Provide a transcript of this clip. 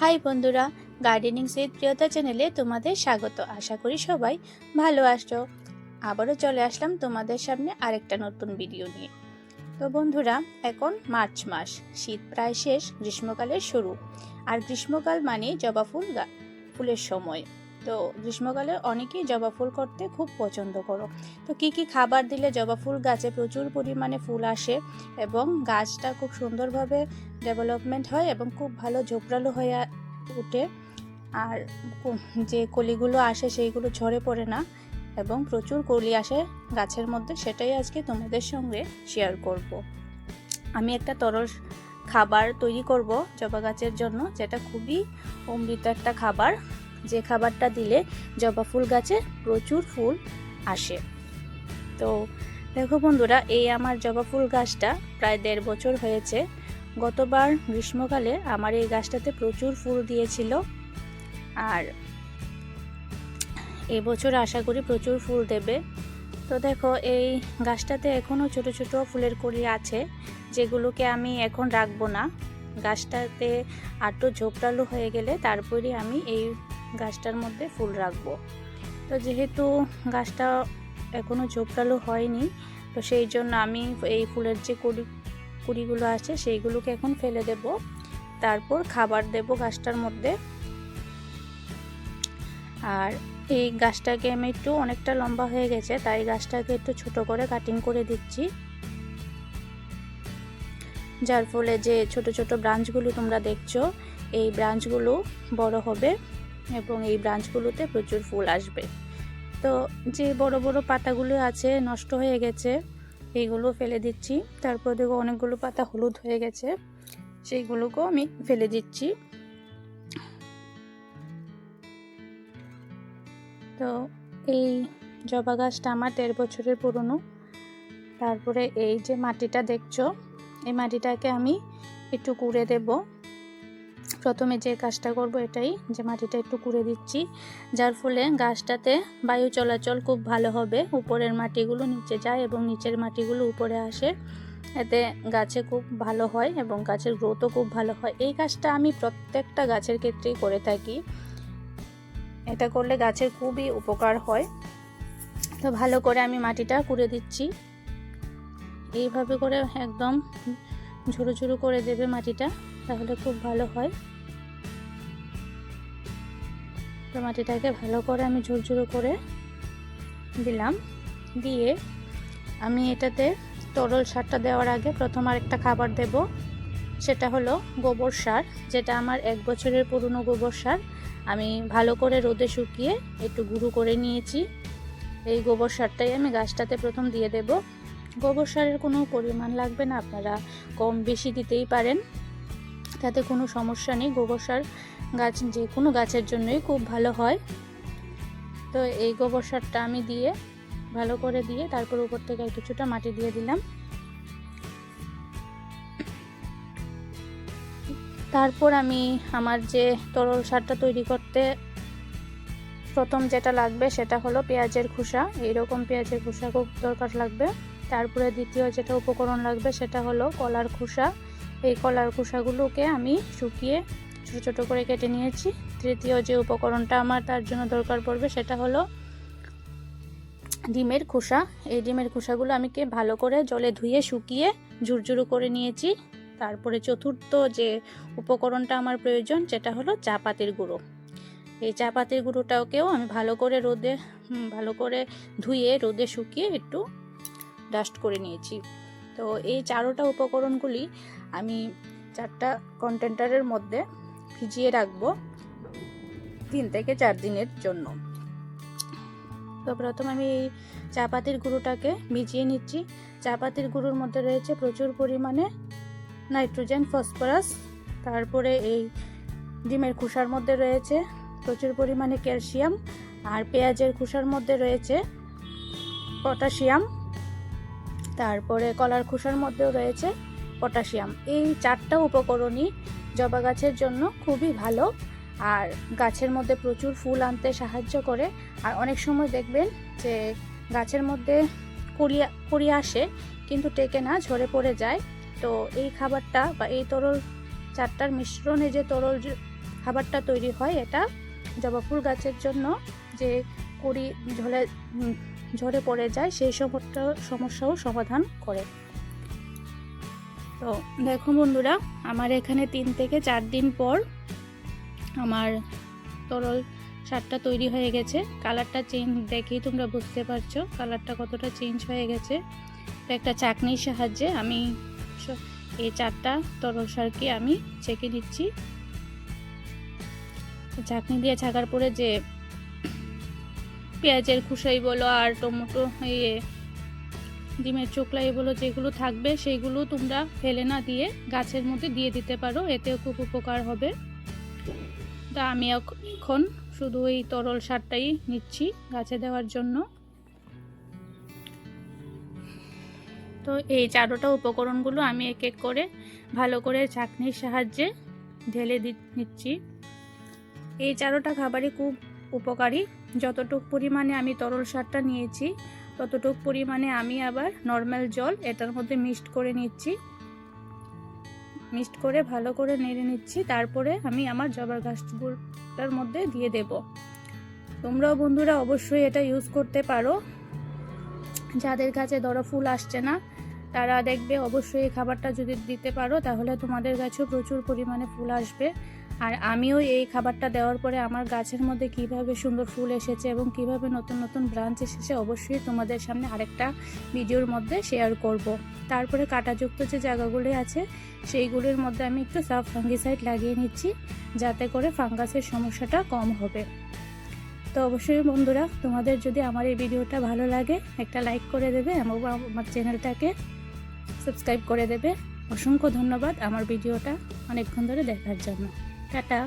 High বন্ধুরা gardening সুইথ প্রিয়তা চ্যানেলে তোমাদের স্বাগত। আশা করি সবাই ভালো আসছো আবারও চলে আসলাম তোমাদের সামনে আরেকটা নতুন ভিডিও নিয়ে। তো বন্ধুরা, এখন মার্চ মাস, শীত প্রায় শেষ, গ্রীষ্মকালের শুরু। আর গ্রীষ্মকাল মানে জবা ফুল ফুলের সময়। তো গ্রীষ্মকালে অনেকেই জবা ফুল করতে খুব পছন্দ করো। তো কি কি খাবার দিলে জবা ফুল গাছে প্রচুর পরিমাণে ফুল আসে এবং গাছটা খুব সুন্দরভাবে ডেভেলপমেন্ট হয় এবং খুব ভালো ঝোপড়ালো হয়ে ওঠে আর যে কলিগুলো আসে সেইগুলো ঝরে পড়ে না এবং প্রচুর কলি আসে গাছের মধ্যে, সেটাই আজকে তোমাদের সঙ্গে শেয়ার করব। আমি একটা তরল খাবার তৈরি করব জবা গাছের জন্য, যেটা খুবই অমৃত একটা খাবার। যে খাবারটা দিলে জবা ফুল গাছে প্রচুর ফুল আসে। তো দেখো বন্ধুরা, এই আমার জবা ফুল গাছটা প্রায় দেড় বছর হয়েছে। গতবার গ্রীষ্মকালে আমার এই গাছটাতে প্রচুর ফুল দিয়েছিল। আর এবছর আশা করি প্রচুর ফুল দেবে। তো দেখো, এই গাছটাতে এখনও ছোট ছোট ফুলের কলি আছে, যেগুলোকে আমি এখন রাখব না। গাছটাতে আটু ঝোপটালু হয়ে গেলে তারপরে আমি এই গাছটার মধ্যে ফুল রাখব। তো যেহেতু গাছটা এখনও ঝোপটালু হয়নি, তো সেই জন্য আমি এই ফুলের যে কুড়ি, কুড়িগুলো আছে সেইগুলোকে এখন ফেলে দেব। তারপর খাবার দেব গাছটার মধ্যে। আর এই গাছটাকে আমি একটু অনেকটা লম্বা হয়ে গেছে, তাই গাছটাকে একটু ছোট করে কাটিং করে দিচ্ছি। যার ফলে যে ছোট ছোট ব্রাঞ্চগুলো তোমরা দেখছ, এই ব্রাঞ্চগুলো বড় হবে। এবং এই ব্রাঞ্চগুলোতে প্রচুর ফুল আসবে। তো যে বড় বড় পাতাগুলো আছে নষ্ট হয়ে গেছে এইগুলো ফেলে দিচ্ছি। তারপর দেখো অনেকগুলো পাতা হলুদ হয়ে গেছে, সেইগুলোকেও আমি ফেলে দিচ্ছি। তো এই জবা গাছটা আমার দেড় বছরের পুরনো। তারপরে এই যে মাটিটা দেখছ, এই মাটিটাকে আমি একটু কুড়ে দেব। প্রথমে যে কাজটা করব এটাই, যে মাটিটা একটু কুড়ে দিচ্ছি। যার ফলে গাছটাতে বায়ু চলাচল খুব ভালো হবে। উপরের মাটিগুলো নিচে যায় এবং নিচের মাটিগুলো উপরে আসে। এতে গাছে খুব ভালো হয় এবং গাছের গ্রোথও খুব ভালো হয়। এই কাজটা আমি প্রত্যেকটা গাছের ক্ষেত্রেই করে থাকি। এটা করলে গাছের খুবই উপকার হয়। তো ভালো করে আমি মাটিটা কুড়ে দিচ্ছি। এইভাবে করে একদম ঝুরু ঝুরু করে দেবে মাটিটা। তাহলে খুব ভালো হয়। তো মাটিটাকে ভালো করে আমি ঝুরঝুরো করে দিলাম। দিয়ে আমি এটাতে তরল সারটা দেওয়ার আগে প্রথম আর একটা খাবার দেব। সেটা হলো গোবর সার, যেটা আমার এক বছরের পুরনো গোবর সার। আমি ভালো করে রোদে শুকিয়ে একটু গুঁড়ো করে নিয়েছি। এই গোবর সারটাই আমি গাছটাতে প্রথম দিয়ে দেব। গোবর সারের কোনো পরিমাণ লাগবে না, আপনারা কম বেশি দিতেই পারেন। তাতে কোনো সমস্যা নেই। গোবর সার গাছ, যে কোনো গাছের জন্যই খুব ভালো হয়। তো এই গোবর সারটা আমি দিয়ে, ভালো করে দিয়ে তারপর উপর থেকে কিছুটা মাটি দিয়ে দিলাম। তারপর আমি আমার যে তরল সারটা তৈরি করতে প্রথম যেটা লাগবে সেটা হলো পেঁয়াজের খোসা। এইরকম পেঁয়াজের খোসা খুব দরকার লাগবে। তারপরে দ্বিতীয় যেটা উপকরণ লাগবে সেটা হলো কলার খোসা। এই কলার খোসাগুলোকে আমি শুকিয়ে ছোটো ছোটো করে কেটে নিয়েছি। তৃতীয় যে উপকরণটা আমার তার জন্য দরকার পড়বে সেটা হলো ডিমের খোসা। এই ডিমের খোসাগুলো আমি কে ভালো করে জলে ধুয়ে শুকিয়ে ঝুরঝুরু করে নিয়েছি। তারপরে চতুর্থ যে উপকরণটা আমার প্রয়োজন সেটা হলো চা পাতির গুঁড়ো। এই চা পাতির গুঁড়োটাকেও আমি ভালো করে রোদে ভালো করে ধুয়ে রোদে শুকিয়ে একটু ডাস্ট করে নিয়েছি। তো এই চারোটা উপকরণগুলি আমি চারটা কন্টেন্টারের মধ্যে ভিজিয়ে রাখব তিন থেকে চার দিনের জন্য। তো প্রথম আমি এই চা পাতির গুঁড়োটাকে ভিজিয়ে নিচ্ছি। চা পাতির গুঁড়োর মধ্যে রয়েছে প্রচুর পরিমাণে নাইট্রোজেন, ফসফরাস, তারপরে এই ডিমের খোসার মধ্যে রয়েছে প্রচুর পরিমাণে ক্যালসিয়াম, আর পেঁয়াজের খোসার মধ্যে রয়েছে পটাশিয়াম তারপরে কলার খোসার মধ্যেও রয়েছে পটাশিয়াম। এই চারটা উপকরণই জবা গাছের জন্য খুবই ভালো আর গাছের মধ্যে প্রচুর ফুল আনতে সাহায্য করে। আর অনেক সময় দেখবেন যে গাছের মধ্যে কুড়ি কুড়ি আসে কিন্তু টেকে না ঝরে পড়ে যায়। তো এই খাবারটা বা এই তরল চারটার মিশ্রণে যে তরল খাবারটা তৈরি হয় এটা জবা ফুল গাছের জন্য যে কুড়ি ঝরে উম, ঝরে পড়ে যায়, সেই সমস্যা সমস্যাও সমাধান করে। তো দেখো বন্ধুরা, আমার এখানে তিন থেকে চার দিন পর আমার তরল সারটা তৈরি হয়ে গেছে। কালারটা চেঞ্জ দেখেই তোমরা বুঝতে পারছ, কালারটা কতটা চেঞ্জ হয়ে গেছে। তো একটা চাকনির সাহায্যে আমি এই চারটা তরল সারকে আমি ছেঁকে দিচ্ছি। চাকনি দিয়ে ছাকার পরে যে পেঁয়াজের খুসাই বলো আর টমেটো ইয়ে ডিমের চোকলাই বলো যেগুলো থাকবে সেইগুলো তোমরা ফেলে না দিয়ে গাছের মধ্যে দিয়ে দিতে পারো, এতেও খুব উপকার হবে। তা আমি এখন শুধু এই তরল সারটাই নিচ্ছি গাছে দেওয়ার জন্য। তো এই চারোটা উপকরণগুলো আমি এক এক করে ভালো করে চাকনির সাহায্যে ঢেলে দি, নিচ্ছি। এই চারোটা খাবারই খুব উপকারী। যতটুক পরিমাণে আমি তরল সারটা নিয়েছি, ততটুক পরিমাণে আমি আবার নর্মাল জল এটার মধ্যে মিক্সড করে নিচ্ছি। মিক্সড করে ভালো করে নেড়ে নিচ্ছি, তারপরে আমি আমার জবার গাছগুলোর মধ্যে দিয়ে দেব। তোমরাও বন্ধুরা অবশ্যই এটা ইউজ করতে পারো। যাদের কাছে ধরো ফুল আসছে না, তারা দেখবে অবশ্যই খাবারটা যদি দিতে পারো, তাহলে তোমাদের কাছেও প্রচুর পরিমাণে ফুল আসবে। আর আমিও এই খাবারটা দেওয়ার পরে আমার গাছের মধ্যে কীভাবে সুন্দর ফুল এসেছে এবং কীভাবে নতুন নতুন ব্রাঞ্চ এসেছে অবশ্যই তোমাদের সামনে আরেকটা ভিডিওর মধ্যে শেয়ার করব। তারপরে কাঁটাযুক্ত যে জায়গাগুলি আছে, সেইগুলির মধ্যে আমি একটু সাফ ফাঙ্গিসাইড লাগিয়ে নিচ্ছি, যাতে করে ফাঙ্গাসের সমস্যাটা কম হবে। তো অবশ্যই বন্ধুরা, তোমাদের যদি আমার এই ভিডিওটা ভালো লাগে, একটা লাইক করে দেবে এবং আমার চ্যানেলটাকে সাবস্ক্রাইব করে দেবে। অসংখ্য ধন্যবাদ আমার ভিডিওটা অনেকক্ষণ ধরে দেখার জন্য। Tata.